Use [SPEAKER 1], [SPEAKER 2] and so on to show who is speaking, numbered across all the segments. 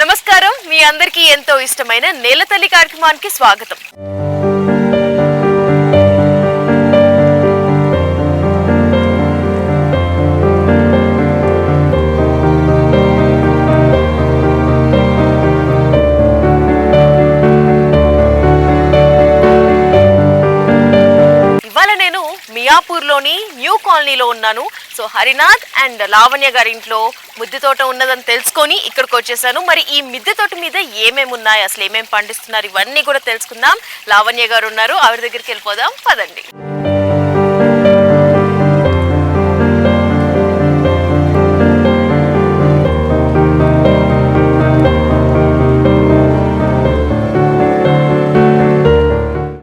[SPEAKER 1] నమస్కారం. మీ అందరికీ ఎంతో ఇష్టమైన నేలతల్లి కార్యక్రమానికి స్వాగతం. మియాపూర్లోని న్యూ కాలనీలో ఉన్నాను. సో హరినాథ్ అండ్ లావణ్య గారి ఇంట్లో మిద్దె తోట ఉన్నదని తెలుసుకొని ఇక్కడికి వచ్చేసాను. మరి ఈ మిద్దె తోట మీద ఏమేమి ఉన్నాయి? అసలు ఏమేమి పండిస్తున్నారు? ఇవన్నీ కూడా తెలుసుకుందాం. లావణ్య గారు ఉన్నారు. ఆవిడ దగ్గరికి వెళ్ళిపోదాం. పదండి.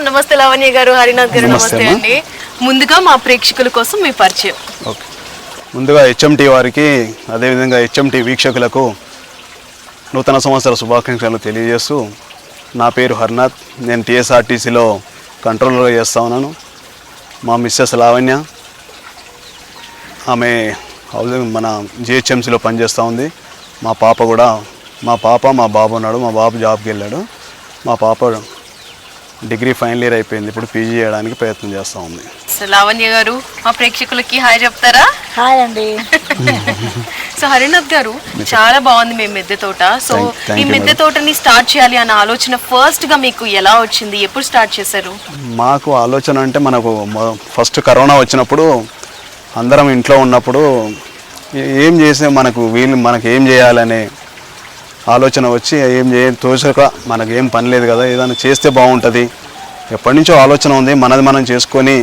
[SPEAKER 1] నమస్తే లావణ్య గారు హరినాథ్ గారు
[SPEAKER 2] నమస్తే.
[SPEAKER 1] అండి. ముందుగా మా ప్రేక్షకుల కోసం మీ పరిచయం.
[SPEAKER 2] ఓకే. ముందుగా హెచ్ఎంటీ వారికి అదేవిధంగా హెచ్ఎంటీ వీక్షకులకు నూతన సంవత్సర శుభాకాంక్షలు తెలియజేస్తూ నా పేరు హర్నాథ్. నేను టీఎస్ఆర్టీసీలో కంట్రోలర్గా చేస్తా ఉన్నాను. మా మిస్సెస్ లావణ్య. ఆమె హౌసింగ్ మన జిహెచ్ఎంసీలో పనిచేస్తూ ఉంది. మా పాప కూడా మా పాప మా బాబు ఉన్నాడు. మా బాబు జాబ్కి వెళ్ళాడు. మా పాప డిగ్రీ ఫైనల్ ఇయర్ అయిపోయింది. ఇప్పుడు పీజీ చేయడానికి ప్రయత్నం చేస్తూ ఉంది.
[SPEAKER 1] సో లావణ్య గారు మా ప్రేక్షకులకి హాయ్ చెప్తారా?
[SPEAKER 3] హాయ్ అండి.
[SPEAKER 1] సో హరినాథ్ గారు చాలా బాగుంది మీ మిద్దె తోట. సో ఈ మిద్దె. తోటని స్టార్ట్ చేయాలి అన్న ఆలోచన ఫస్ట్గా మీకు ఎలా వచ్చింది? ఎప్పుడు స్టార్ట్ చేశారు?
[SPEAKER 2] మాకు ఆలోచన అంటే మనకు ఫస్ట్ కరోనా వచ్చినప్పుడు అందరం ఇంట్లో ఉన్నప్పుడు ఏ- చేస్తే మనకు వీలు మనకు ఏం చేయాలనే ఆలోచన వచ్చి ఏం చేయ తోచక మనకు ఏం పని లేదు కదా ఏదైనా చేస్తే బాగుంటుంది. ఎప్పటి నుంచో ఆలోచన ఉంది మనది మనం చేసుకొని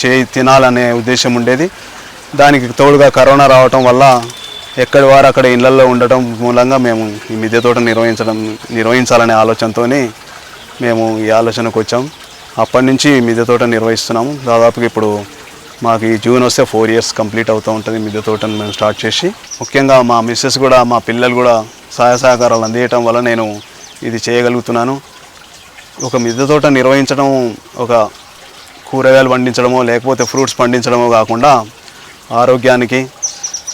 [SPEAKER 2] చే తినాలనే ఉద్దేశం ఉండేది. దానికి తోడుగా కరోనా రావటం వల్ల ఎక్కడి వారు అక్కడ ఇళ్ళలో ఉండటం మూలంగా మేము ఈ మిద్దె తోట నిర్వహించడం నిర్వహించాలనే ఆలోచనతో మేము ఈ ఆలోచనకు వచ్చాం. అప్పటి నుంచి మిద్దె తోట నిర్వహిస్తున్నాము. దాదాపుగా ఇప్పుడు మాకు ఈ జూన్ వస్తే ఫోర్ ఇయర్స్ కంప్లీట్ అవుతూ ఉంటుంది మిద్దె తోటను మేము స్టార్ట్ చేసి. ముఖ్యంగా మా మిస్సెస్ కూడా మా పిల్లలు కూడా సహాయ సహకారాలు అందించడం వల్ల నేను ఇది చేయగలుగుతున్నాను. ఒక మిద్దె తోట నిర్వహించడం ఒక కూరగాయలు పండించడమో లేకపోతే ఫ్రూట్స్ పండించడమో కాకుండా ఆరోగ్యానికి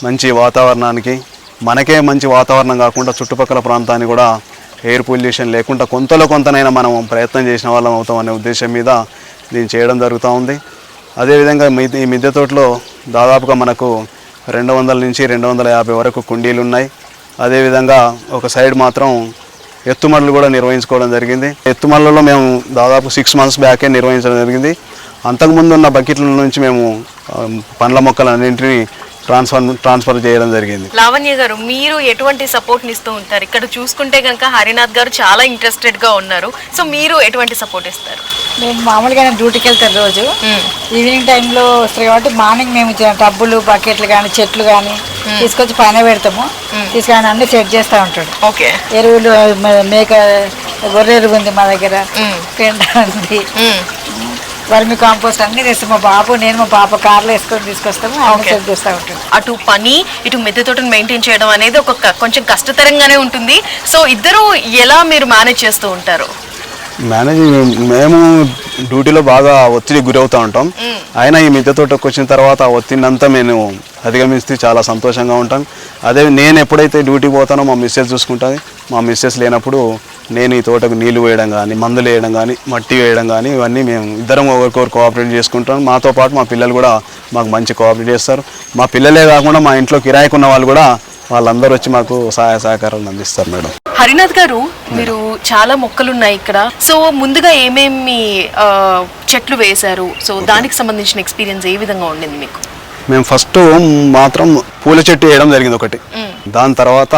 [SPEAKER 2] మంచి వాతావరణానికి మనకే మంచి వాతావరణం కాకుండా చుట్టుపక్కల ప్రాంతాన్ని కూడా ఎయిర్ పొల్యూషన్ లేకుండా కొంతలో కొంతనైనా మనం ప్రయత్నం చేసిన వాళ్ళం అవుతాం అనే ఉద్దేశం మీద దీన్ని చేయడం జరుగుతూ ఉంది. అదేవిధంగా ఈ మిద్దె తోటలో దాదాపుగా మనకు రెండు వందల నుంచి రెండు వందల యాభై వరకు కుండీలు ఉన్నాయి. అదేవిధంగా ఒక సైడ్ మాత్రం ఎత్తుమడలు కూడా నిర్వహించుకోవడం జరిగింది. ఎత్తుమడలలో మేము దాదాపు సిక్స్ మంత్స్ బ్యాకే నిర్వహించడం జరిగింది. అంతకుముందు ఉన్న బకెట్ల నుంచి మేము పండ్ల మొక్కలు అన్నింటినీ ట్రాన్స్ఫర్ ట్రాన్స్ఫర్ చేయడం జరిగింది.
[SPEAKER 1] లావణ్య గారు మీరు ఎటువంటి సపోర్ట్ ఇస్తూ ఉంటారు? ఇక్కడ చూసుకుంటే కనుక హరినాథ్ గారు చాలా ఇంట్రెస్టెడ్గా ఉన్నారు. సో మీరు ఎటువంటి సపోర్ట్ ఇస్తారు?
[SPEAKER 3] నేను మామూలుగా డ్యూటీకి వెళ్తాను రోజు. ఈవినింగ్ టైంలో వస్తాయి కాబట్టి మార్నింగ్ మేము ఇచ్చిన టబ్బులు బకెట్లు కానీ చెట్లు కానీ తీసుకొచ్చి పైన పెడతాము. తీసుకొని అన్ని సెట్ చేస్తూ ఉంటాడు.
[SPEAKER 1] ఓకే.
[SPEAKER 3] ఎరువులు మేక గొర్రె ఎరువు ఉంది మా దగ్గర. పెండ ఉంది. వర్మి కాంపోస్ట్ అన్ని తెస్తాం మా బాబు నేను మా పాప కార్లో వేసుకొని తీసుకొస్తాము అన్ని చేస్తూ ఉంటాడు.
[SPEAKER 1] అటు పని ఇటు మిద్దె తోటను మెయింటైన్ చేయడం అనేది ఒక కొంచెం కష్టతరంగానే ఉంటుంది. సో ఇద్దరు ఎలా మీరు మేనేజ్ చేస్తూ ఉంటారు?
[SPEAKER 2] మేనేజ్ మేము డ్యూటీలో బాగా ఒత్తిడి గురవుతూ ఉంటాం. అయినా ఈ మిద్దె తోటకు వచ్చిన తర్వాత ఆ ఒత్తిడిని అంతా నేను అధిగమిస్తే చాలా సంతోషంగా ఉంటాను అదే నేను ఎప్పుడైతే డ్యూటీ పోతానో మా మిస్సెస్ చూసుకుంటుంది. మా మిస్సెస్ లేనప్పుడు నేను ఈ తోటకు నీళ్ళు వేయడం కానీ మందులు వేయడం కానీ మట్టి వేయడం కానీ ఇవన్నీ మేము ఇద్దరం ఒకరికొకరు కోఆపరేట్ చేసుకుంటాం. మాతో పాటు మా పిల్లలు కూడా మాకు మంచి కోఆపరేట్ చేస్తారు. మా పిల్లలే కాకుండా మా ఇంట్లో కిరాయికి ఉన్న వాళ్ళు కూడా వాళ్ళందరూ వచ్చి మాకు సహాయ సహకారాలు అందిస్తారు మేడం.
[SPEAKER 1] హరినాథ్ గారు మీరు చాలా మొక్కలు ఉన్నాయి ఇక్కడ. సో ముందుగా ఏమేమి చెట్లు వేశారు? సో దానికి సంబంధించిన ఎక్స్పీరియన్స్ ఏ విధంగా ఉండింది మీకు?
[SPEAKER 2] మేము ఫస్ట్ మాత్రం పూల చెట్టు వేయడం జరిగింది ఒకటి. దాని తర్వాత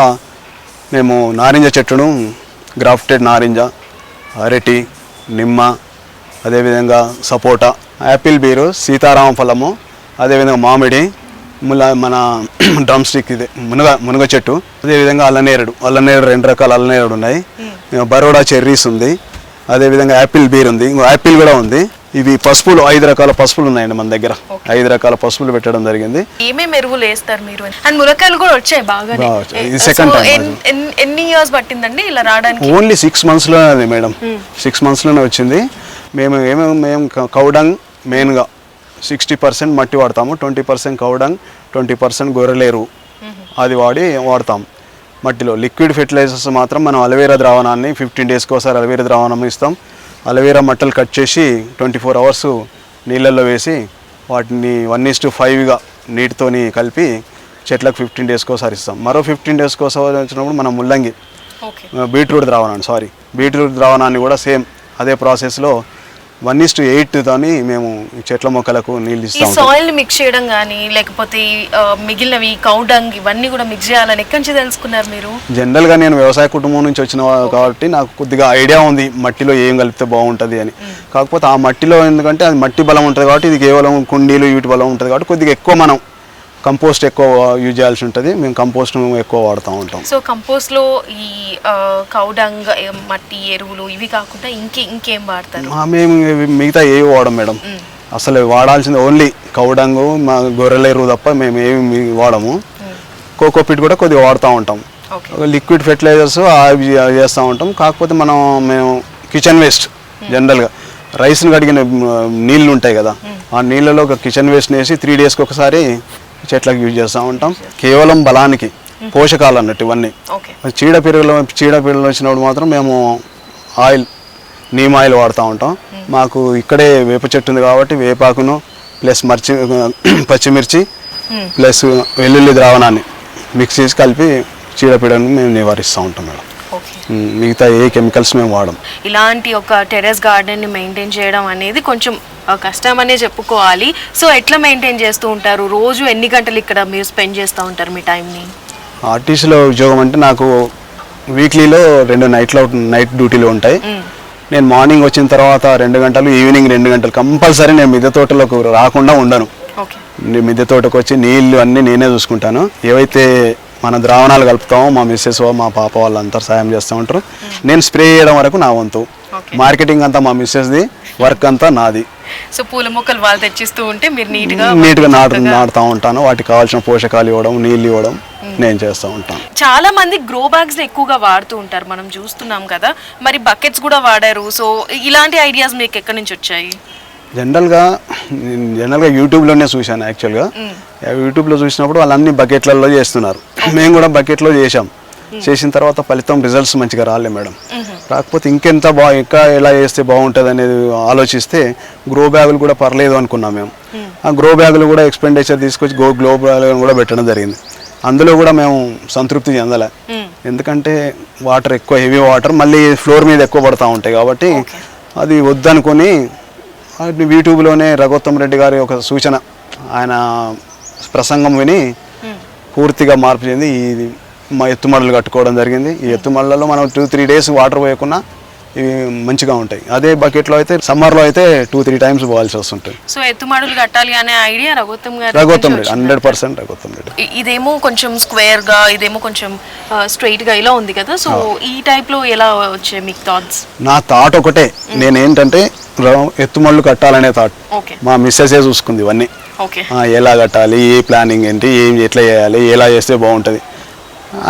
[SPEAKER 2] మేము నారింజ చెట్టును గ్రాఫ్టెడ్ నారింజ అరటి నిమ్మ అదేవిధంగా సపోటా యాపిల్ బీరు సీతారామ ఫలము అదేవిధంగా మామిడి ముల మన డ్రమ్ స్టిక్ ఇది మునగ మునగ చెట్టు అదేవిధంగా అల్లనేరుడు అల్లనేరుడు రెండు రకాల అల్లనేరుడు ఉన్నాయి. బరోడా చెర్రీస్ ఉంది అదేవిధంగా యాపిల్ బీర్ ఉంది ఇంకో యాపిల్ కూడా ఉంది. ఇవి పసుపులు ఐదు రకాల పసుపులు ఉన్నాయండి మన దగ్గర. ఐదు రకాల పసుపులు పెట్టడం జరిగింది.
[SPEAKER 1] ఏమేమి ఎరువులు వేస్తారు మీరు? అండ్ ములక్కాయలు కూడా వచ్చాయి బాగానే.
[SPEAKER 2] బాగా వచ్చాయి. ఇది
[SPEAKER 1] So,
[SPEAKER 2] second time
[SPEAKER 1] ఎన్- ఎన్- ఎన్ని ఇయర్స్ పట్టిందండి ఇలా రావడానికి?
[SPEAKER 2] ఓన్లీ సిక్స్ మంత్స్లోనే అది మేడం సిక్స్ మంత్స్లోనే వచ్చింది. మేము ఏమేమి మేము కౌడంగ్ మెయిన్గా సిక్స్టీ పర్సెంట్ మట్టి వాడతాము twenty percent cow dung twenty percent గొర్రెలేరు అది వాడి వాడతాం మట్టిలో. లిక్విడ్ ఫెర్టిలైజర్స్ మాత్రం మనం అలవేరా ద్రావణాన్ని ఫిఫ్టీన్ డేస్కి ఒకసారి అలవేరా ద్రావణం ఇస్తాం. అలవేరా మట్టలు కట్ చేసి ట్వంటీ ఫోర్ అవర్స్ నీళ్ళల్లో వేసి వాటిని వన్ ఇస్ టు ఫైవ్గా నీటితోని కలిపి చెట్లకు ఫిఫ్టీన్ డేస్కి ఒకసారి ఇస్తాం. మరో ఫిఫ్టీన్ డేస్కి ఒకసారి వచ్చినప్పుడు మనం ముల్లంగి బీట్రూట్ ద్రావణాన్ని సారీ బీట్రూట్ ద్రావణాన్ని కూడా సేమ్ అదే ప్రాసెస్లో వన్ ఇస్ టు ఎయిట్ తోని మేము చెట్ల మొక్కలకు నీళ్ళు
[SPEAKER 1] ఈ
[SPEAKER 2] ఇస్తాం
[SPEAKER 1] సాయిల్ మిక్స్ చేయడం కానీ లేకపోతే ఈ, ఆ, మిగిలినవి కౌడంగ్ ఇవన్నీ కూడా మిక్స్ చేయాలని ఎక్కడి నుంచి తెలుసుకున్నారు మీరు?
[SPEAKER 2] జనరల్గా నేను వ్యవసాయ కుటుంబం నుంచి వచ్చిన వా- కాబట్టి నాకు కొద్దిగా ఐడియా ఉంది మట్టిలో ఏం కలిపితే బాగుంటుంది అని. కాకపోతే ఆ మట్టిలో ఎందుకంటే అది మట్టి బలం ఉంటుంది కాబట్టి ఇది కేవలం కుండీలు వీటి బలం ఉంటుంది కాబట్టి కొద్దిగా ఎక్కువ మనం కంపోస్ట్ ఎక్కువ యూజ్ చేయాల్సి ఉంటుంది. మేము కంపోస్ట్ ఎక్కువ వాడుతూ ఉంటాం.
[SPEAKER 1] సో కంపోస్ట్లో ఈ కౌడంగ్ మట్టి ఎరువులు ఇవి కాకుండా ఇంకే ఇంకేం వాడతారు?
[SPEAKER 2] మేము మిగతా ఏవి వాడం మేడం. అసలు వాడాల్సింది ఓన్లీ కౌడంగు మా గొర్రెల ఎరువు తప్ప మేము ఏమి వాడము. కోకోపిట్ కూడా కొద్దిగా వాడుతూ ఉంటాం. లిక్విడ్ ఫెర్టిలైజర్స్ అవి చేస్తూ ఉంటాం. కాకపోతే మనం మేము కిచెన్ వేస్ట్ జనరల్గా. రైస్ని కడిగిన నీళ్ళు ఉంటాయి కదా. ఆ నీళ్ళలో ఒక కిచెన్ వేస్ట్ని వేసి త్రీ డేస్కి ఒకసారి చెట్లకు యూజ్ చేస్తూ ఉంటాం. కేవలం బలానికి పోషకాలు అన్నట్టు ఇవన్నీ. చీడ పిరుగులు చీడ పిరుగులు వచ్చినప్పుడు మాత్రం మేము ఆయిల్ నీమ్ ఆయిల్ వాడుతూ ఉంటాం. మాకు ఇక్కడే వేప చెట్టు ఉంది కాబట్టి వేపాకును ప్లస్ మర్చి పచ్చిమిర్చి ప్లస్ వెల్లుల్లి ద్రావణాన్ని మిక్స్ చేసి కలిపి చీడపీడను మేము నివారిస్తూ ఉంటాం మేడం. మిగతా ఏ కెమికల్స్ మేము వాడం
[SPEAKER 1] ఇలాంటి ఒక టెర్రస్ గార్డెన్ని మెయింటైన్ చేయడం అనేది కొంచెం కష్టం అనే చెప్పుకోవాలి. సో ఎట్లా మెయింటైన్ చేస్తూ ఉంటారు? రోజు ఎన్ని గంటలు ఇక్కడ మీరు స్పెండ్ చేస్తూ ఉంటారు మీ టైంని
[SPEAKER 2] ఆర్టీసీలో ఉద్యోగం అంటే నాకు వీక్లీలో రెండు నైట్లో నైట్ డ్యూటీలు ఉంటాయి. నేను మార్నింగ్ వచ్చిన తర్వాత రెండు గంటలు ఈవినింగ్ రెండు గంటలు కంపల్సరీ నేను మిద్దె తోటలోకి రాకుండా ఉండను. మిద్దె తోటకు వచ్చి నీళ్ళు అన్నీ నేనే చూసుకుంటాను. ఏవైతే మన ద్రావణాలు కలుపుతామో మా మిస్సెస్ మా పాప వాళ్ళంతా సాయం చేస్తూ ఉంటారు. నేను స్ప్రే చేయడం వరకు నా వంతు. మార్కెటింగ్ అంతా మా మిస్సెస్ది వర్క్ అంతా నాది.
[SPEAKER 1] సో పూల మొక్కలు వాళ్ళు తెచ్చిస్తూ ఉంటే మీరు నీట్గా
[SPEAKER 2] నీట్గా నాటు నాటుతూ ఉంటాను. వాటికి కావాల్సిన పోషకాలు ఇవ్వడం నీళ్ళు ఇవ్వడం నేను చేస్తూ ఉంటాను.
[SPEAKER 1] చాలా మంది గ్రో బ్యాగ్స్ ఎక్కువగా వాడుతూ ఉంటారు. మనం చూస్తున్నాం కదా. మరి బకెట్స్ కూడా వాడారు. సో ఇలాంటి ఐడియాస్ మీకు ఎక్కడి నుంచి వచ్చాయి?
[SPEAKER 2] జనరల్గా జనరల్గా యూట్యూబ్లోనే చూశాను యాక్చువల్గా యూట్యూబ్లో చూసినప్పుడు వాళ్ళు అన్ని బకెట్లలో చేస్తున్నారు మేము కూడా బకెట్లో చేసాం చేసిన తర్వాత ఫలితం రిజల్ట్స్ మంచిగా రాలే మేడం. కాకపోతే ఇంకెంత బా ఇంకా ఎలా చేస్తే బాగుంటుంది అనేది ఆలోచిస్తే గ్రో బ్యాగులు కూడా పర్లేదు అనుకున్నాం మేము. ఆ గ్రో బ్యాగులు కూడా ఎక్స్పెండిచర్ తీసుకొచ్చి గో గ్లో బ్యాగులు కూడా పెట్టడం జరిగింది. అందులో కూడా మేము సంతృప్తి చెందలే. ఎందుకంటే వాటర్ ఎక్కువ హెవీ వాటర్ మళ్ళీ ఫ్లోర్ మీద ఎక్కువ పడతా ఉంటాయి కాబట్టి అది వద్దనుకొని యూట్యూబ్లోనే రఘోత్తమ్ రెడ్డి గారి ఒక సూచన. ఆయన ప్రసంగం విని పూర్తిగా మార్పు చెంది ఇది మా ఎత్తుమడలు కట్టుకోవడం జరిగింది. ఈ ఎత్తుమడలలో మనం టూ త్రీ డేస్ వాటర్ పోయకుండా ఇవి మంచిగా ఉంటాయి. అదే బకెట్లో అయితే సమ్మర్లో అయితే టూ త్రీ టైమ్స్ పోవాల్సి వస్తుంటుంది.
[SPEAKER 1] సో ఎత్తుమాడులు కట్టాలి అనే ఐడియా రఘుత్తం గారు
[SPEAKER 2] రఘోత్తమ్ రెడ్డి హండ్రెడ్ పర్సెంట్ రఘోత్తమ్ రెడ్డి.
[SPEAKER 1] ఇదేమో కొంచెం స్క్వేర్గా ఇదేమో కొంచెం స్ట్రైట్గా ఇలా ఉంది కదా. సో ఈ టైప్లో ఎలా వచ్చాయి మీకు థాట్స్
[SPEAKER 2] నా థాట్ ఒకటే. నేనేంటంటే ఎత్తుమళ్ళు కట్టాలనే థాట్ మా మిస్సెసే చూసుకుంది ఇవన్నీ. ఎలా కట్టాలి ఏ ప్లానింగ్ ఏంటి ఏం ఎట్లా చేయాలి ఎలా చేస్తే బాగుంటుంది.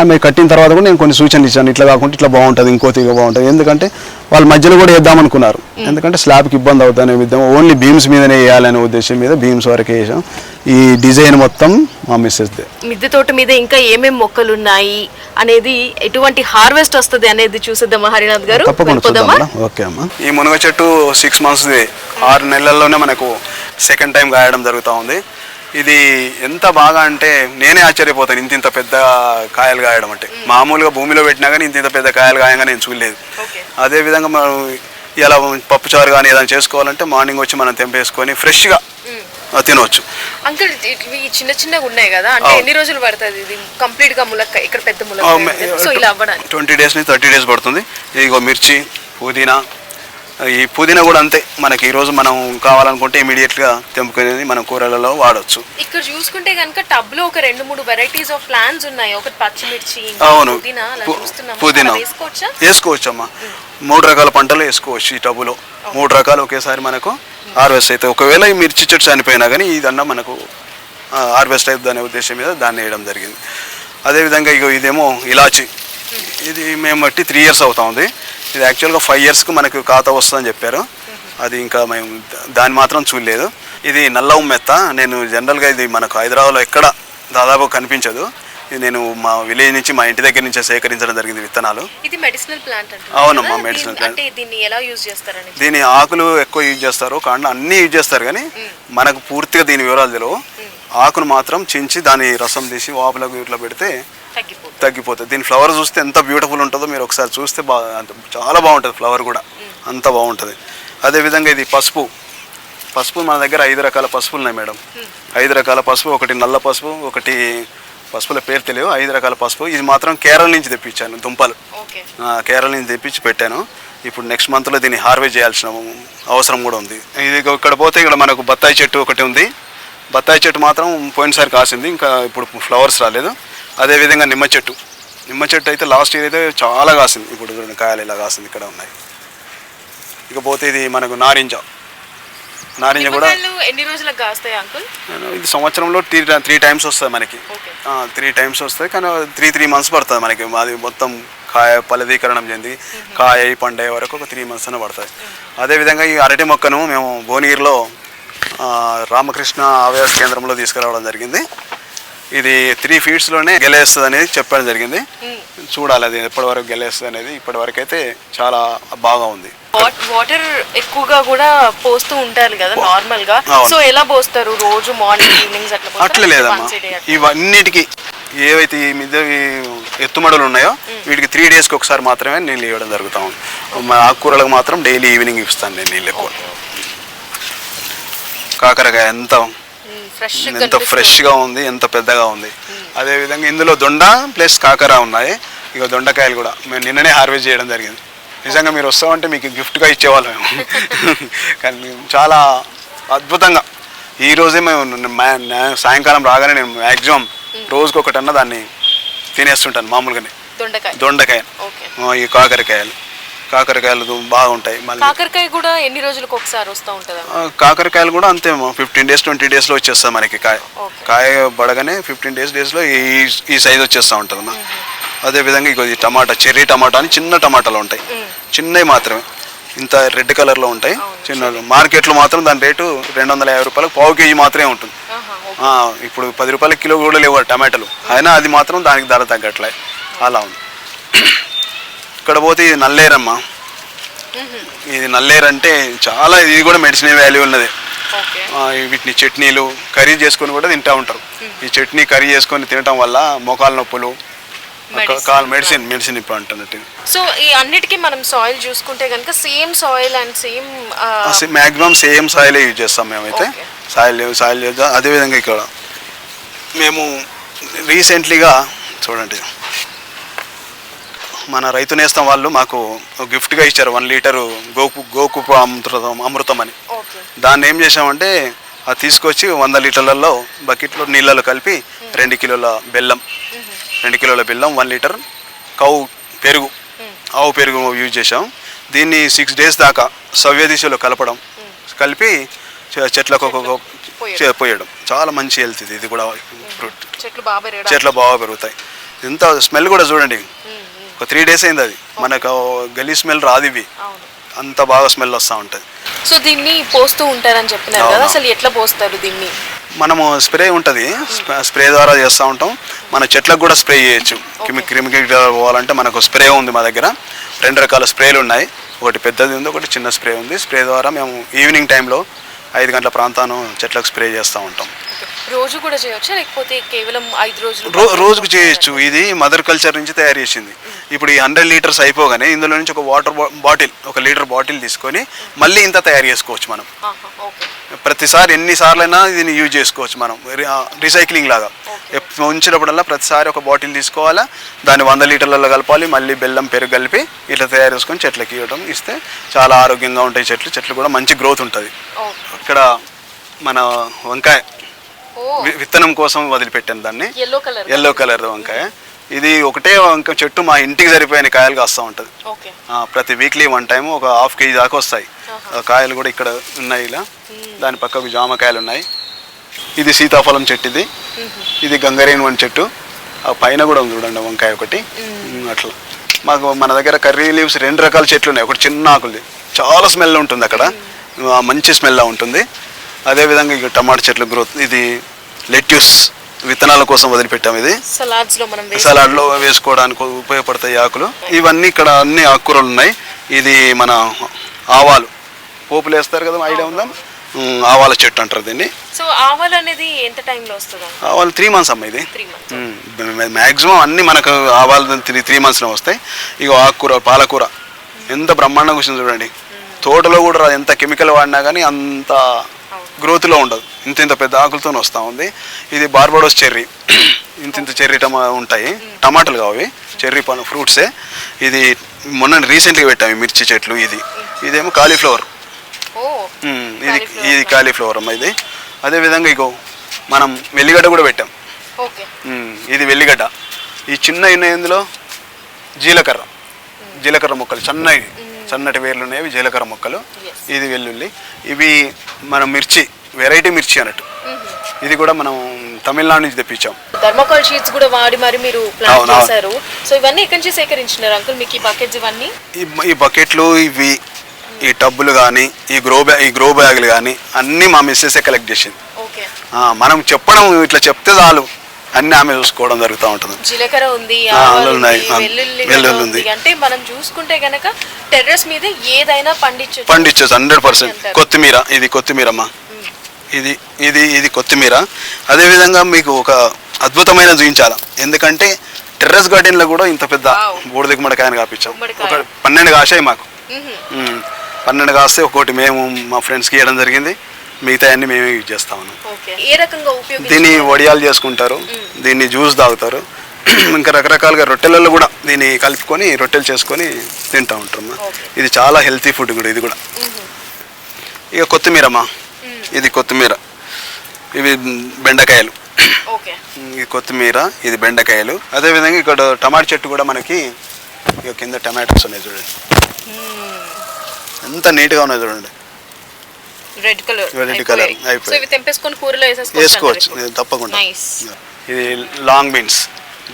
[SPEAKER 2] ఆమె కట్టిన తర్వాత కూడా నేను కొన్ని సూచనలు ఇచ్చాను. ఇట్లా కాకుండా ఇట్లా బాగుంటుంది ఇంకో తీగ బాగుంటుంది. ఎందుకంటే వాళ్ళ మధ్యలో కూడా వేద్దాం అనుకున్నారు. ఎందుకంటే స్లాబ్కి ఇబ్బంది అవుతుందనే విధం. ఓన్లీ బీమ్స్ మీదనే వేయాలనే ఉద్దేశం మీద బీమ్స్ వరకే వేసాం. ఈ డిజైన్ మొత్తం మా మిస్సెస్దే
[SPEAKER 1] మిద్దె తోట మీద ఇంకా ఏమేం మొక్కలు ఉన్నాయి అనేది ఎటువంటి హార్వెస్ట్ వస్తుంది అనేది చూసేద్దామా హరినాథ్ గారు.
[SPEAKER 2] తప్పకుండా ఓకే అమ్మా. ఈ మునగ చెట్టు సిక్స్ మంత్స్ది ఆరు నెలల్లోనే మనకు సెకండ్ టైం కాయడం జరుగుతూ ఉంది. ఇది ఎంత బాగా అంటే నేనే ఆశ్చర్యపోతాను ఇంత ఇంత పెద్ద కాయలు కాయడం అంటే. మామూలుగా భూమిలో పెట్టినా కానీ ఇంత ఇంత పెద్ద కాయలు కాయంగా నేను చూడలేదు.
[SPEAKER 1] ఓకే.
[SPEAKER 2] అదే విధంగా మనం ఇలా పప్పుచారు కానీ ఏదైనా చేసుకోవాలంటే మార్నింగ్ వచ్చి మనం తెంపేసుకొని ఫ్రెష్గా తినవచ్చు
[SPEAKER 1] అంకుల్ ఇవి చిన్న చిన్నగా ఉన్నాయి కదా అంటే. ఎన్ని రోజులు పడుతుంది ఇది? కంప్లీట్గా ములక్క ఇక్కడ పెద్ద ములక్క సో ఇలా అవ్వడానికి.
[SPEAKER 2] ట్వంటీ డేస్ నుంచి థర్టీ డేస్ పడుతుంది. ఇదిగో మిర్చి పుదీనా ఈ పుదీనా కూడా అంతే. మనకి ఈరోజు మనం కావాలనుకుంటే ఇమీడియట్గా తెంపుకునేది మనం కూరలలో వాడవచ్చు
[SPEAKER 1] ఇక్కడ చూసుకుంటే కనుక టబ్లో ఒక రెండు మూడు వెరైటీస్ ఆఫ్ ప్లాంట్స్ ఉన్నాయి. ఒకటి పచ్చిమిర్చి ఇంకా
[SPEAKER 2] అవును.
[SPEAKER 1] పుదీనా వేసుకోవచ్చా?
[SPEAKER 2] అమ్మా. మూడు రకాల పంటలు వేసుకోవచ్చు ఈ టబ్బులో మూడు రకాలు ఒకేసారి మనకు హార్వెస్ట్ అవుతాయి ఒకవేళ ఈ మిర్చి చెట్టు చనిపోయినా కానీ ఇదన్నా మనకు హార్వెస్ట్ అవుతుంది అనే ఉద్దేశం మీద దాన్ని వేయడం జరిగింది. అదేవిధంగా ఇగో ఇదేమో ఇలాచి. ఇది మేము బట్టి త్రీ ఇయర్స్ అవుతా ఉంది. ఇది యాక్చువల్గా ఫైవ్ ఇయర్స్కి మనకు ఖాతా వస్తుందని చెప్పారు. అది ఇంకా మేము దాన్ని మాత్రం చూడలేదు. ఇది నల్ల ఉమ్మెత్త. నేను జనరల్గా ఇది మనకు హైదరాబాద్లో ఎక్కడ దాదాపు కనిపించదు. ఇది నేను మా విలేజ్ నుంచి మా ఇంటి దగ్గర నుంచి సేకరించడం జరిగింది విత్తనాలు.
[SPEAKER 1] ఇది మెడిసినల్ ప్లాంట్
[SPEAKER 2] అవునమ్మా, plant.
[SPEAKER 1] అంటే దీన్ని ఎలా యూజ్ చేస్తారని
[SPEAKER 2] దీని ఆకులు ఎక్కువ యూజ్ చేస్తారు. కాండ అన్నీ యూజ్ చేస్తారు కానీ మనకు పూర్తిగా దీని వివరాలు తెలియవు. ఆకును మాత్రం చించి దాని రసం తీసి వాపులకు ఇట్లా పెడితే
[SPEAKER 1] తగ్గిపోతుంది.
[SPEAKER 2] దీని ఫ్లవర్ చూస్తే ఎంత బ్యూటిఫుల్ ఉంటుందో మీరు ఒకసారి చూస్తే బాగా చాలా బాగుంటుంది ఫ్లవర్ కూడా. అంత బాగుంటుంది. అదేవిధంగా ఇది పసుపు. పసుపు మన దగ్గర ఐదు రకాల పసుపులు ఉన్నాయి మేడం. ఐదు రకాల పసుపు ఒకటి నల్ల పసుపు ఒకటి పసుపుల పేరు తెలియదు. ఐదు రకాల పసుపు. ఇది మాత్రం కేరళ నుంచి తెప్పించాను దుంపలు. కేరళ నుంచి తెప్పించి పెట్టాను. ఇప్పుడు నెక్స్ట్ మంత్లో దీన్ని హార్వెస్ట్ చేయాల్సిన అవసరం కూడా ఉంది. ఇది ఇక్కడ పోతే ఇక్కడ మనకు బత్తాయి చెట్టు ఒకటి ఉంది. బత్తాయి చెట్టు మాత్రం పోయినసారి కాసింది. ఇంకా ఇప్పుడు ఫ్లవర్స్ రాలేదు. అదేవిధంగా నిమ్మ చెట్టు. నిమ్మ చెట్టు అయితే లాస్ట్ ఇయర్ అయితే చాలా కాసింది. ఇప్పుడు చూడండి కాయలు ఇలా కాసింది ఇక్కడ ఉన్నాయి. ఇకపోతే ఇది మనకు నారింజ. నారింజ కూడా
[SPEAKER 1] ఎన్ని రోజులకు కాస్తాయి అంకుల్?
[SPEAKER 2] ఇది సంవత్సరంలో త్రీ త్రీ టైమ్స్ వస్తుంది మనకి. త్రీ టైమ్స్ వస్తాయి. కానీ త్రీ త్రీ మంత్స్ పడుతుంది మనకి. అది మొత్తం కాయ ఫలదీకరణం చెంది కాయ పండే వరకు ఒక త్రీ మంత్స్ అనే పడుతుంది అదేవిధంగా ఈ అరటి మొక్కను మేము భువనగిరిలో రామకృష్ణ ఆవాస కేంద్రంలో తీసుకురావడం జరిగింది. ఇది త్రీ ఫీట్స్లోనే గెలేస్తుంది అనేది చెప్పడం జరిగింది. చూడాలి అది ఎప్పటి వరకు గెలేస్తుంది అనేది. ఇప్పటి వరకు అయితే చాలా బాగా ఉంది.
[SPEAKER 1] వాటర్ ఎక్కువగా కూడా పోస్తూ ఉంటారు కదా
[SPEAKER 2] నార్మల్గా.
[SPEAKER 1] సో ఎలా పోస్తారు రోజు మార్నింగ్ ఈవినింగ్స్ అట్లా?
[SPEAKER 2] అట్లే లేదమ్మా? ఇవన్నిటికీ ఏవైతే ఈ మీద ఎత్తుమడులు ఉన్నాయో వీటికి త్రీ డేస్కి ఒకసారి మాత్రమే నీళ్ళు ఇవ్వడం జరుగుతూ ఉంది. మా ఆకుకూరలకు మాత్రం డైలీ ఈవినింగ్ ఇస్తాను నేను నీళ్ళు ఎక్కువ. కాకరకాయ ఎంత
[SPEAKER 1] గా
[SPEAKER 2] ఎంత. ఫ్రెష్గా ఉంది ఎంత పెద్దగా ఉంది. అదేవిధంగా ఇందులో దొండ ప్లస్ కాకర ఉన్నాయి. ఇక దొండకాయలు కూడా. మేము నిన్ననే హార్వెస్ట్ చేయడం జరిగింది. నిజంగా మీరు వస్తామంటే మీకు గిఫ్ట్గా ఇచ్చేవాళ్ళం మేము. కానీ చాలా అద్భుతంగా. ఈ రోజే మేము సాయంకాలం రాగానే నేను మ్యాక్సిమం రోజుకి ఒకటన్నా దాన్ని తినేస్తుంటాను మామూలుగానే.
[SPEAKER 1] దొండకాయ
[SPEAKER 2] దొండకాయ ఈ కాకరకాయలు. కాకరకాయలు బాగుంటాయి మళ్ళీ.
[SPEAKER 1] కాకరకాయ కూడా ఎన్ని రోజులకు ఒకసారి వస్తూ ఉంటుందా?
[SPEAKER 2] కాకరకాయలు కూడా అంతే ఫిఫ్టీన్ డేస్ ట్వంటీ డేస్లో వచ్చేస్తుంది మనకి కాయ. కాయ పడగానే ఫిఫ్టీన్ డేస్ డేస్లో ఈ ఈ సైజ్ వచ్చేస్తూ ఉంటుంది అన్న అదేవిధంగా ఇగో ఈ టమాటా చెర్రీ టమాటా అని చిన్న టమాటాలు ఉంటాయి. చిన్నవి మాత్రమే. ఇంత రెడ్ కలర్లో ఉంటాయి. చిన్న మార్కెట్లో మాత్రం దాని రేటు రెండు వందల యాభై రూపాయలకు పావు కేజీ మాత్రమే ఉంటుంది. ఇప్పుడు పది రూపాయల కిలో కూడా లేవు టమాటాలు. అయినా అది మాత్రం దానికి ధర తగ్గట్లే. అలా ఉంది. ఇక్కడ పోతే ఇది నల్లేరమ్మ.
[SPEAKER 1] మ్మ్.
[SPEAKER 2] ఇది నల్లేరు అంటే చాలా ఇది కూడా మెడిసిన్ వాల్యూ ఉన్నది. వీటిని చట్నీలు కర్రీ చేసుకొని కూడా తింటూ ఉంటారు. ఈ చట్నీ కర్రీ చేసుకొని తినటం వల్ల మోకాల నొప్పులు. కాల్ మెడిసిన్ మెడిసిన్ ఇప్పుడు అంటున్నట్టు.
[SPEAKER 1] సో ఈ అన్నిటికీ మనం సాయిల్ చూసుకుంటే కనుక same soil and same
[SPEAKER 2] maximum same సాయిలే use చేస్తాం మేమైతే. సాయిల్ సాయిల్ చేద్దాం అదేవిధంగా ఇక్కడ. మేము రీసెంట్లీగా చూడండి. మన రైతు నేస్తం వాళ్ళు మాకు గిఫ్ట్గా ఇచ్చారు. వన్ లీటరు గోకు గోకుప అమృతం అమృతం అని. దాన్ని ఏం చేసామంటే అది తీసుకొచ్చి వంద లీటర్లలో బకెట్లో నీళ్ళలో కలిపి రెండు కిలోల బెల్లం రెండు కిలోల బెల్లం వన్ లీటర్ కౌ పెరుగు ఆవు పెరుగు యూజ్ చేసాం దీన్ని సిక్స్ డేస్ దాకా సవ్య దిశలో కలపడం కలిపి చెట్లకు ఒక్కొక్క
[SPEAKER 1] పోయడం.
[SPEAKER 2] చాలా మంచి హెల్త్ ఇది ఇది కూడా ఫ్రూట్
[SPEAKER 1] చెట్లు బాగా పెరగడం
[SPEAKER 2] చెట్లు బాగా పెరుగుతాయి. ఇంత స్మెల్ కూడా చూడండి. ఒక త్రీ డేస్ అయింది అది. మనకు గలీ స్మెల్ రాదు ఇవి. అంత బాగా స్మెల్ వస్తూ ఉంటుంది.
[SPEAKER 1] సో దీన్ని పోస్తూ ఉంటారని చెప్పినారు కదా. అసలు ఎట్లా పోస్తారు దీన్ని?
[SPEAKER 2] మనము స్ప్రే ఉంటుంది. స్ప్రే ద్వారా చేస్తూ ఉంటాం. మన చెట్లకు కూడా స్ప్రే చేయొచ్చు. క్రిమి క్రిమికీటకాలు పోవాలంటే మనకు స్ప్రే ఉంది మా దగ్గర. రెండు రకాల స్ప్రేలు ఉన్నాయి. ఒకటి పెద్దది ఉంది ఒకటి చిన్న స్ప్రే ఉంది. స్ప్రే ద్వారా మేము ఈవినింగ్ టైంలో ఐదు గంటల ప్రాంతాన్ని చెట్లకు స్ప్రే చేస్తూ ఉంటాం.
[SPEAKER 1] రోజు కూడా చేయొచ్చా? లేకపోతే కేవలం ఐదు రోజులు
[SPEAKER 2] రోజుకు చేయొచ్చు. ఇది మదర్ కల్చర్ నుంచి తయారు చేసింది. ఇప్పుడు ఈ హండ్రెడ్ లీటర్స్ అయిపోగానే ఇందులో నుంచి ఒక వాటర్ బాటిల్ ఒక లీటర్ బాటిల్ తీసుకొని మళ్ళీ ఇంత తయారు చేసుకోవచ్చు మనం. ప్రతిసారి ఎన్నిసార్లైనా దీన్ని యూజ్ చేసుకోవచ్చు మనం. రీసైక్లింగ్ లాగా. ఉంచినప్పుడల్లా ప్రతిసారి ఒక బాటిల్ తీసుకోవాలా దాన్ని వంద లీటర్లలో కలపాలి మళ్ళీ బెల్లం పెరుగు కలిపి ఇట్లా తయారు చేసుకొని చెట్లకి ఇవ్వడం ఇస్తే చాలా ఆరోగ్యంగా ఉంటాయి చెట్లు. చెట్లు కూడా మంచి గ్రోత్ ఉంటుంది. ఇక్కడ మన వంకాయ. విత్తనం కోసం వదిలిపెట్టాను దాన్ని.
[SPEAKER 1] ఎల్లో కలర్
[SPEAKER 2] వంకాయ. ఇది ఒకటే వంకాయ చెట్టు మా ఇంటికి సరిపోయిన కాయలు కాస్తూ ఉంటుంది. ప్రతి వీక్లీ వన్ టైం ఒక హాఫ్ కేజీ దాకా వస్తాయి. కాయలు కూడా ఇక్కడ ఉన్నాయి ఇలా. దాని పక్కకు జామకాయలు ఉన్నాయి. ఇది సీతాఫలం చెట్టు ఇది. ఇది గంగరేణి వన్ చెట్టు. ఆ పైన కూడా ఉంది చూడండి వంకాయ ఒకటి. అట్లా. మాకు మన దగ్గర కర్రీ లీవ్స్ రెండు రకాల చెట్లు ఉన్నాయి. ఒకటి చిన్న ఆకులది. చాలా స్మెల్ ఉంటుంది అక్కడ. మంచి స్మెల్ ఉంటుంది. అదేవిధంగా ఇక టమాటా చెట్లు గ్రోత్ ఇది లెట్యూస్ విత్తనాల కోసం వదిలిపెట్టాం ఇది.
[SPEAKER 1] సలాడ్స్లో మనం వేసి
[SPEAKER 2] సలాడ్లో వేసుకోవడానికి ఉపయోగపడతాయి ఆకులు. ఇవన్నీ ఇక్కడ అన్ని ఆకుకూరలు ఉన్నాయి. ఇది మన ఆవాలు. పోపులు వేస్తారు కదా ఐడియా ఉందా? ఆవాల చెట్టు అంటారు దీన్ని.
[SPEAKER 1] సో ఆవాలు అనేది ఎంత టైంలో వస్తుంది
[SPEAKER 2] ఆవాలు త్రీ మంత్స్ అమ్మ ఇది. మ్యాక్సిమం అన్ని మనకు ఆవాలు త్రీ త్రీ మంత్స్లో వస్తాయి. ఇక ఆకుకూర పాలకూర. ఎంత బ్రహ్మాండంగా వచ్చింది చూడండి. తోటలో కూడా ఎంత కెమికల్ వాడినా కానీ అంత గ్రోత్లో ఉండదు. ఇంత ఇంత పెద్ద ఆకులతో వస్తూ ఉంది. ఇది బార్బడోస్ చెర్రీ. ఇంత ఇంత చెర్రీ టమా ఉంటాయి. టమాటాలు కావి చెర్రీ పను ఫ్రూట్సే. ఇది మొన్న రీసెంట్గా పెట్టాము మిర్చి చెట్లు ఇది. ఇదేమో కాలీఫ్లవర్. ఇది ఇది కాలీఫ్లవర్ అమ్మ ఇది. అదేవిధంగా ఇగో మనం వెల్లిగడ్డ కూడా పెట్టాం. ఇది వెల్లిగడ్డ. ఈ చిన్న ఇందులో జీలకర్ర. జీలకర్ర మొక్కలు సన్నవి సన్నటి వేర్లు ఉన్నాయి జీలకర్ర మొక్కలు. ఇది వెల్లుల్లి. ఇవి మన మిర్చి వెరైటీ మిర్చి అన్నట్టు. ఇది కూడా మనం తమిళనాడు నుంచి తెప్పించాం.
[SPEAKER 1] థర్మోకాల్ షీట్స్ కూడా వాడి మరి మీరు ప్లాన్. చేశారు. సో ఇవన్నీ ఎక్కడి నుంచి సేకరించినారు అంకుల్? మీకు ఈ బకెట్స్ ఇవన్నీ?
[SPEAKER 2] ఈ బకెట్లు ఇవి ఈ టబ్బులు కానీ ఈ గ్రో బ్యా ఈ గ్రో బ్యాగులు కానీ అన్నీ మా మిస్సెసే కలెక్ట్ చేసింది. మనం చెప్పడం ఇట్లా చెప్తే చాలు. అన్నీ ఆమె చూసుకోవడం జరుగుతూ ఉంటుంది.
[SPEAKER 1] జీలకర్ర ఉంది వెల్లుల్లి
[SPEAKER 2] ఉంది.
[SPEAKER 1] అంటే మనం చూసుకుంటే గనక టెర్రస్ మీద ఏదైనా పండించచ్చు.
[SPEAKER 2] పండించచ్చు హండ్రెడ్ పర్సెంట్. కొత్తిమీర ఇది కొత్తిమీరమ్మా ఇది ఇది ఇది కొత్తిమీర. అదేవిధంగా మీకు ఒక అద్భుతమైన చూపించాలి ఎందుకంటే టెర్రస్ గార్డెన్లో కూడా ఇంత పెద్ద. బూడిద గుమ్మడికాయని కాపించాం. ఒక పన్నెండు కాసాయి మాకు. పన్నెండు కాస్తే ఒకటి మేము మా ఫ్రెండ్స్కి ఇవ్వడం జరిగింది. మిగతా అన్ని మేమే యూజ్ చేస్తా ఉన్నాం.
[SPEAKER 1] ఏ రకంగా
[SPEAKER 2] దీన్ని వడియాలు చేసుకుంటారు. దీన్ని జ్యూస్ తాగుతారు. ఇంకా రకరకాలుగా రొట్టెలలో కూడా దీన్ని కలుపుకొని రొట్టెలు చేసుకొని తింటూ ఉంటారమ్మా. ఇది చాలా హెల్తీ ఫుడ్ కూడా ఇది కూడా. ఇక కొత్తిమీరమ్మా ఇది కొత్తిమీర. ఇవి బెండకాయలు. ఇది కొత్తిమీర ఇది బెండకాయలు. అదేవిధంగా ఇక్కడ టమాటా చెట్టు కూడా మనకి ఇక కింద టమాటోస్ ఉన్నాయి చూడండి. ఎంత నీట్గా ఉన్నాయి చూడండి.
[SPEAKER 1] రెడ్ కలర్
[SPEAKER 2] colour, అయిపోయాయి.
[SPEAKER 1] సో ఇవి తెంపేసుకొని కూరలో వేసేసుకోవచ్చు
[SPEAKER 2] తప్పకుండా. ఇది long beans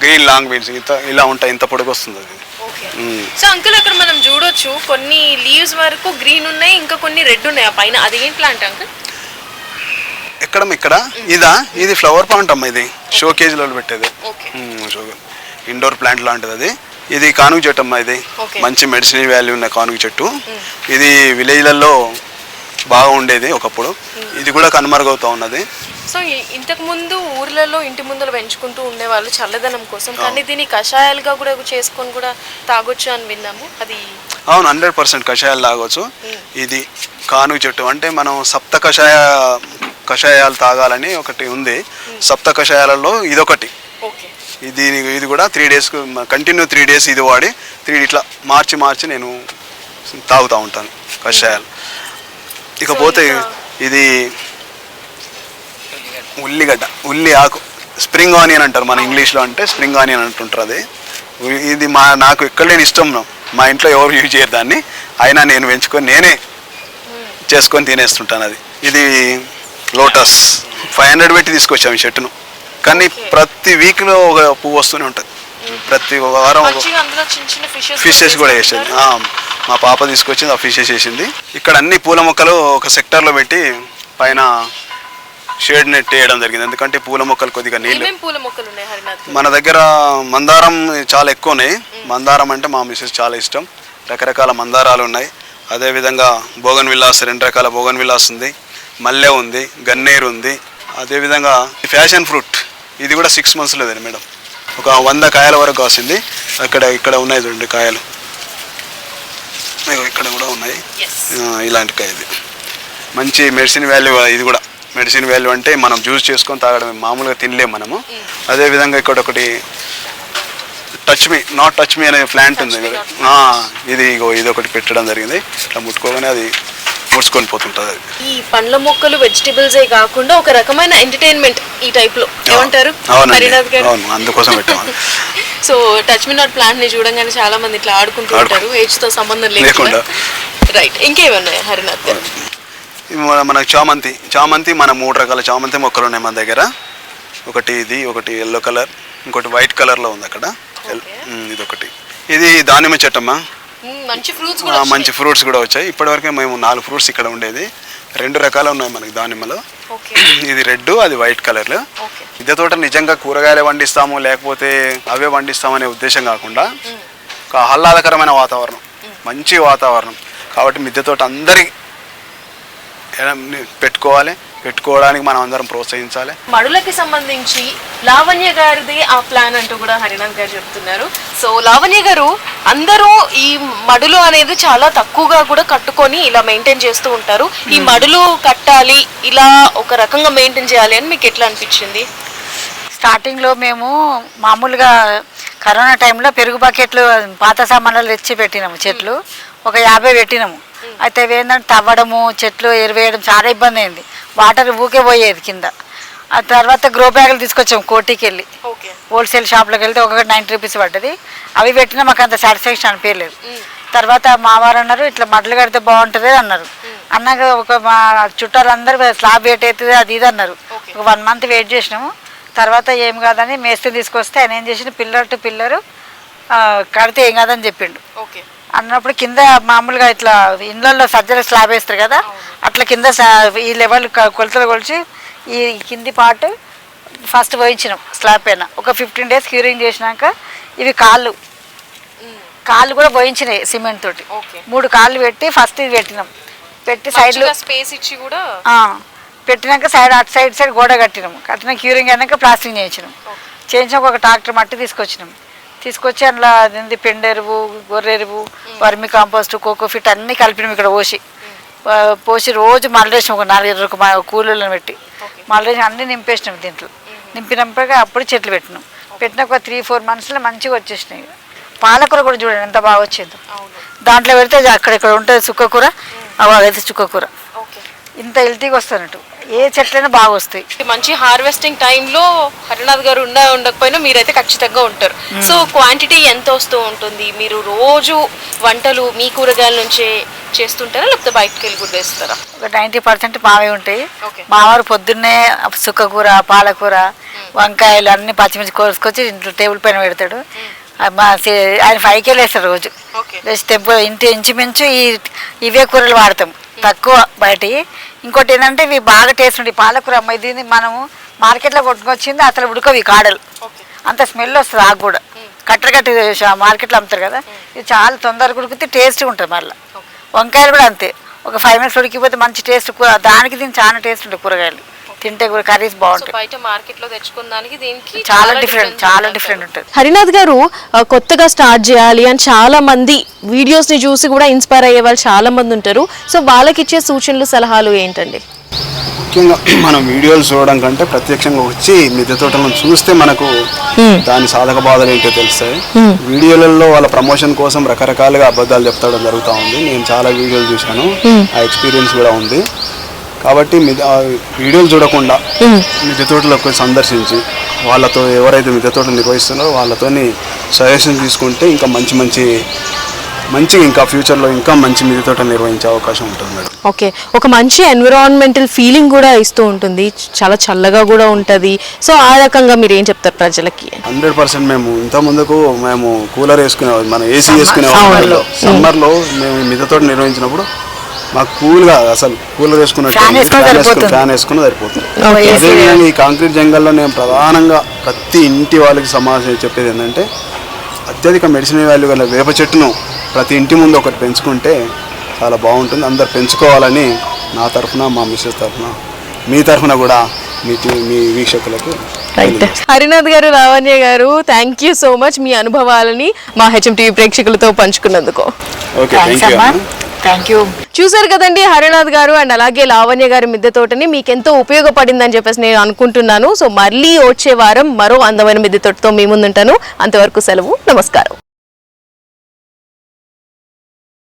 [SPEAKER 2] green long beans ఇంత ఇలా ఉంటాయి ఇంత పొడుగు వస్తుంది అది.
[SPEAKER 1] సో అంకుల్ అక్కడ మనం చూడొచ్చు కొన్ని లీవ్స్ వరకు గ్రీన్ ఉన్నాయి ఇంకా కొన్ని రెడ్ ఉన్నాయి. ఆ పైన అది ఏం ప్లాంట్ అంకుల్
[SPEAKER 2] ఎక్కడ ఇక్కడ? ఇదా? ఇది ఫ్లవర్ ప్లాంట్ అమ్మ ఇది. షో కేజీలో పెట్టేది. ఇండోర్ ప్లాంట్ లాంటిది అది. ఇది కానుగ చెట్టు అమ్మ ఇది. మంచి మెడిసిన్ వాల్యూ ఉన్న కానుగ చెట్టు. ఇది విలేజ్లలో బాగా ఉండేది ఒకప్పుడు ఇది కూడా కనుమరుగవుతా ఉన్నది.
[SPEAKER 1] సో ఇంతకు ముందు ఊర్లలో ఇంటి ముందర పెంచుకుంటూ ఉండేవాళ్ళు చల్లదనం కోసం. కానీ దీన్ని కషాయాలుగా కూడా చేసుకొని కూడా తాగొచ్చు అని విన్నాము. అది
[SPEAKER 2] అవును హండ్రెడ్ పర్సెంట్ కషాయాలు తాగొచ్చు. ఇది కానుగ చెట్టు. అంటే మనం సప్త కషాయ కషాయాలు తాగాలని ఒకటి ఉంది. సప్త కషాయాలలో ఇదొకటి.
[SPEAKER 1] ఓకే.
[SPEAKER 2] ఇది ఇది కూడా three days continue three days ఇది వాడి త్రీ ఇట్లా మార్చి మార్చి నేను తాగుతూ ఉంటాను కషాయాలు. ఇకపోతే
[SPEAKER 1] ఇంకా-
[SPEAKER 2] ఇది ఉల్లిగడ్డ ఉల్లి ఆకు. స్ప్రింగ్ ఆనియన్ అంటారు మన ఇంగ్లీష్లో అంటే స్ప్రింగ్ ఆనియన్ అంటుంటారు అది. ఇది మా నాకు ఎక్కడ లేని ఇష్టం మా ఇంట్లో ఎవరు యూజ్ చేయరు దాన్ని. అయినా నేను పెంచుకొని నేనే చేసుకొని తినేస్తుంటాను అది. ఇది లోటస్. ఫైవ్ హండ్రెడ్ పెట్టి తీసుకొచ్చాము ఈ చెట్టును కానీ ప్రతి వీక్లో ఒక పువ్వు వస్తూనే ఉంటుంది. ప్రతి వారం
[SPEAKER 1] ఫిషెస్
[SPEAKER 2] కూడా వేసింది. మా పాప తీసుకొచ్చింది ఆ ఫిషెస్ వేసింది ఇక్కడ అన్ని పూల మొక్కలు ఒక సెక్టార్లో పెట్టి పైన షేడ్ నెట్ వేయడం జరిగింది. ఎందుకంటే పూల మొక్కలు కొద్దిగా నీళ్ళు. మన దగ్గర మందారం చాలా ఎక్కువ ఉన్నాయి. మందారం అంటే మా మిస్సెస్ చాలా ఇష్టం. రకరకాల మందారాలు ఉన్నాయి. అదేవిధంగా బోగన్ విల్లాస్ రెండు రకాల బోగన్ విల్లాస్ ఉంది. మల్లె ఉంది గన్నేరు ఉంది. అదేవిధంగా ఫ్యాషన్ ఫ్రూట్ ఇది కూడా సిక్స్ మంత్స్లో లేదండి మేడం? ఒక వంద కాయల వరకు కాసింది. అక్కడ ఇక్కడ ఉన్నాయి చూడండి కాయలు. ఇగో ఇక్కడ కూడా ఉన్నాయి. ఇలాంటి కాయ ఇది మంచి మెడిసిన్ వాల్యూ ఇది కూడా. మెడిసిన్ వాల్యూ అంటే మనం జ్యూస్ చేసుకొని తాగడం మామూలుగా తినలేం మనము. అదేవిధంగా ఇక్కడ ఒకటి touch me not touch me అనే ప్లాంట్ ఉంది. ఇది ఇగో ఇది ఒకటి పెట్టడం జరిగింది. ఇట్లా ముట్టుకోగానే అది ముడుచుకొని పోతుంటుంది. అది
[SPEAKER 1] ఈ పండ్ల మొక్కలు వెజిటబుల్సే కాకుండా ఒక రకమైన ఎంటర్టైన్మెంట్ ఈ టైప్లో ఏమంటారు?
[SPEAKER 2] అవునండి.
[SPEAKER 1] హరినాథ్ గారు?
[SPEAKER 2] అవును అందుకోసం పెట్టాము
[SPEAKER 1] సో టచ్ మీ నాట్ ప్లాంట్ని చూడంగానే చాలా మంది ఇట్లా ఆడుకుంటూ
[SPEAKER 2] ఆడుకో-
[SPEAKER 1] ఉంటారు. ఏజ్తో సంబంధం లేకుండా. రైట్ ఇంకేమన్నాయి హరినాథ్ గారు?
[SPEAKER 2] ఇవి మన- మనకు చామంతి. చామంతి మన మూడు రకాల చామంతి మొక్కలు ఉన్నాయి మన దగ్గర. ఒకటి ఇది ఒకటి ఎల్లో కలర్ ఇంకోటి వైట్ కలర్లో ఉంది అక్కడ. L-
[SPEAKER 1] Okay.
[SPEAKER 2] ఉమ్, ఇది ఒకటి ఇది దానిమ్మ చెట్టమ్మా.
[SPEAKER 1] మ్మ్, మంచి ఫ్రూట్స్ కూడా
[SPEAKER 2] మంచి ఫ్రూట్స్ కూడా వచ్చాయి. ఇప్పటివరకు మేము నాలుగు ఫ్రూట్స్ ఇక్కడ ఉండేది. రెండు రకాలు ఉన్నాయి మనకి దానిమ్మలో. ఇది రెడ్ అది వైట్ కలర్ మిద్దె తోట నిజంగా కూరగాయలు పండిస్తాము లేకపోతే అవే పండిస్తామనే ఉద్దేశం కాకుండా ఒక ఆహ్లాదకరమైన వాతావరణం మంచి వాతావరణం. కాబట్టి మిద్దె తోట అందరి పెట్టుకోవాలి. పెట్టుకోవడానికి మనం అందరం ప్రోత్సహించాలి.
[SPEAKER 1] మడులకి సంబంధించి లావణ్య గారిది ఆ ప్లాన్ అంటూ కూడా హరినాథ్ గారు చెప్తున్నారు. సో లావణ్య గారు అందరూ ఈ మడులు అనేది చాలా తక్కువగా కూడా కట్టుకొని ఇలా మెయింటైన్ చేస్తూ ఉంటారు. ఈ మడులు కట్టాలి ఇలా ఒక రకంగా మెయింటైన్ చేయాలి అని మీకు ఎట్లా అనిపించింది?
[SPEAKER 3] స్టార్టింగ్లో మేము మామూలుగా కరోనా టైంలో పెరుగు బకెట్లు పాత సామాన్లు తెచ్చి పెట్టినాము చెట్లు. ఒక యాభై పెట్టినాము. అయితే అవి ఏంటంటే తవ్వడము చెట్లు ఎరువేయడం చాలా ఇబ్బంది అయింది. వాటర్ ఊకే పోయేది కింద. ఆ తర్వాత గ్రో బ్యాగులు తీసుకొచ్చాము కోటికి వెళ్ళి హోల్సేల్ షాప్లోకి వెళ్తే ఒకటి నైంటీ రూపీస్ పడ్డది. అవి పెట్టినా మాకు అంత సాటిస్ఫాక్షన్ అనిపించలేదు. తర్వాత మా వారు అన్నారు ఇట్లా మడ్లు కడితే బాగుంటుంది అన్నారు. అన్నాక ఒక మా చుట్టాలందరూ స్లాబ్ వెయిట్ అవుతుంది అది ఇది అన్నారు. ఒక వన్ మంత్ వెయిట్ చేసినాము. తర్వాత ఏం కాదని మేస్త్రి తీసుకొస్తే ఆయన ఏం చేసిన పిల్లర్ టు పిల్లరు కడితే ఏం కాదని చెప్పిండు.
[SPEAKER 1] ఓకే.
[SPEAKER 3] అన్నప్పుడు కింద మామూలుగా ఇట్లా ఇళ్ళల్లో సజ్జల స్లాబ్ వేస్తారు కదా అట్లా కింద ఈ లెవెల్ కొలతలు కొలిచి ఈ కింది పార్ట్ ఫస్ట్ పోయించినాం స్లాబ్ పైన. ఒక ఫిఫ్టీన్ డేస్ క్యూరింగ్ చేసినాక ఇవి కాళ్ళు. కాళ్ళు కూడా పోయించినాయి సిమెంట్ తోటి. మూడు కాళ్ళు పెట్టి ఫస్ట్ ఇది పెట్టినాం. పెట్టి సైడ్లో
[SPEAKER 1] స్పేస్ ఇచ్చి కూడా?
[SPEAKER 3] పెట్టినాక సైడ్ అటు సైడ్ సైడ్ గోడ కట్టినాం. కట్టిన క్యూరింగ్ అయినాక ప్లాస్టింగ్ చేయించినాం. చేయించాక ఒక ట్రాక్టర్ మట్టి తీసుకొచ్చినాం. తీసుకొచ్చి అందులో అదేంది పెండెరువు గొర్రెరువు వర్మి కాంపోస్ట్ కోకోఫిట్ అన్నీ కలిపినాం ఇక్కడ పోసి. పోసి రోజు మలరేసాం ఒక నాలుగు ఒక మా కూలీలను పెట్టి. మలరేసి అన్నీ నింపేసినాం దీంట్లో. నింపినాక అప్పుడు చెట్లు పెట్టినాం. పెట్టిన ఒక త్రీ ఫోర్ మంత్స్లో మంచిగా వచ్చేసినాయి. పాలకూర కూడా చూడండి ఎంత బాగా వచ్చిందో. దాంట్లో పెడితే అది అక్కడెక్కడ ఉంటుంది చుక్కకూర అవి అదైతే చుక్కకూర ఇంత హెల్తీగా వస్తున్నట్టు ఏ చెట్లైనా బాగా వస్తాయి
[SPEAKER 1] మంచి హార్వెస్టింగ్ టైంలో హరినాథ్ గారు ఉండ ఉండకపోయినా మీరైతే ఖచ్చితంగా ఉంటారు. సో క్వాంటిటీ ఎంత వస్తూ ఉంటుంది? మీరు రోజు వంటలు మీ కూరగాయల నుంచే చేస్తుంటారా? లేకపోతే బయటకు వెళ్ళి కూడా వేస్తారా
[SPEAKER 3] ఒక నైంటీ పర్సెంట్ మావే ఉంటాయి. మావారు పొద్దున్నే సుక్కకూర పాలకూర వంకాయలు అన్ని పచ్చిమిర్చి కోసుకొచ్చి ఇంట్లో టేబుల్ పైన పెడతాడు. మా ఆయన ఫైవ్కి వెళ్ళేస్తాడు రోజు.
[SPEAKER 1] ఓకే.
[SPEAKER 3] లేచి టెంపుల్ ఇంటి ఇంచుమించు ఈ ఇవే కూరలు వాడతాం. తక్కువ బయటివి ఇంకోటి ఏంటంటే ఇవి బాగా టేస్ట్ ఉంటాయి. పాలకూర అమ్మ ఇది మనము మార్కెట్లో కొట్టుకొచ్చింది అసలు ఉడకవి కాడలు. అంత స్మెల్ వస్తుంది ఆకు కూడా. కట్టె కట్టి మార్కెట్లో అమ్ముతారు కదా. ఇది చాలా తొందరగా ఉడికితే టేస్ట్గా ఉంటుంది మళ్ళీ. వంకాయలు కూడా అంతే. ఒక ఫైవ్ మినిట్స్ ఉడికిపోతే మంచి టేస్ట్ కూర దానికి దీనికి చాలా టేస్ట్ ఉంటాయి కూరగాయలు. తింటే కూడా కర్రీస్
[SPEAKER 1] సో
[SPEAKER 3] బాగుంటాయి
[SPEAKER 1] బయట మార్కెట్లో తెచ్చుకున్న దానికి
[SPEAKER 3] చాలా డిఫరెంట్ చాలా డిఫరెంట్ ఉంటుంది.
[SPEAKER 1] హరినాథ్ గారు కొత్తగా స్టార్ట్ చేయాలి అని చాలా మంది వీడియోస్ని చూసి కూడా ఇన్స్పైర్ అయ్యే వాళ్ళు చాలా మంది ఉంటారు. సో వాళ్ళకి ఇచ్చే సూచనలు సలహాలు ఏంటండి?
[SPEAKER 2] ముఖ్యంగా మనం వీడియోలు చూడడం కంటే ప్రత్యక్షంగా వచ్చి మిద్దె తోటలను చూస్తే మనకు దాని సాధక బాధలు ఏంటో తెలుస్తాయి. వీడియోలలో వాళ్ళ ప్రమోషన్ కోసం రకరకాలుగా అబద్ధాలు చెప్తాడం జరుగుతూ ఉంది. నేను చాలా వీడియోలు చూశాను. ఆ ఎక్స్పీరియన్స్ కూడా ఉంది. కాబట్టి వీడియోలు చూడకుండా మిద్దె తోటలోకి వచ్చి సందర్శించి వాళ్ళతో ఎవరైతే మిద్దె తోటలు నిర్వహిస్తున్నారో వాళ్ళతోని సజెషన్ తీసుకుంటే ఇంకా మంచి మంచి మంచి ఇంకా ఫ్యూచర్లో ఇంకా మంచి మిద్దె నిర్వహించే అవకాశం ఉంటుంది మేడం.
[SPEAKER 1] ఓకే. ఒక మంచి ఎన్విరాన్మెంటల్ ఫీలింగ్ కూడా ఇస్తూ ఉంటుంది. చాలా చల్లగా కూడా ఉంటుంది. సో ఆ రకంగా మీరు ఏం చెప్తారు ప్రజలకి?
[SPEAKER 2] హండ్రెడ్ పర్సెంట్ మేము ఇంత ముందుకు మేము కూలర్ వేసుకునే మన ఏసీ వేసుకునే. సమ్మర్లో మేము. మిగతా నిర్వహించినప్పుడు మాకు కూల్గా అసలు కూలర్ వేసుకున్నట్టు
[SPEAKER 3] Fan వేసుకున్నా సరిపోతుంది.
[SPEAKER 2] ఫ్యాన్ ఈ కాంక్రీట్ జంగల్లో నేను ప్రధానంగా ప్రతి ఇంటి వాళ్ళకి సమాధానం చెప్పేది ఏంటంటే అత్యధిక మెడిసిన్ వాల్యూ గల వేప చెట్టును ప్రతి ఇంటి ముందు ఒకటి పెంచుకుంటే చాలా బాగుంటుంది. అందరు పెంచుకోవాలని నా తరఫున మా మిస్సెస్ తరఫున మీ తరఫున కూడా మీ మీ వీక్షకులకు
[SPEAKER 1] హరినాథ్ గారు లావణ్య గారు థ్యాంక్ యూ సో మచ్ మీ అనుభవాలని మా హెచ్ఎం టీవీ ప్రేక్షకులతో పంచుకున్నందుకు.
[SPEAKER 2] Okay thank you
[SPEAKER 3] thank you
[SPEAKER 1] చూసారు కదండి హరినాథ్ గారు అండ్ అలాగే లావణ్య గారి మిద్దె తోటని మీకు ఎంతో ఉపయోగపడిందని చెప్పేసి నేను అనుకుంటున్నాను. సో మళ్ళీ వచ్చే వారం మరో అందమైన మిద్దె తోటతో మీ ముందుంటాను. అంతవరకు సెలవు. నమస్కారం.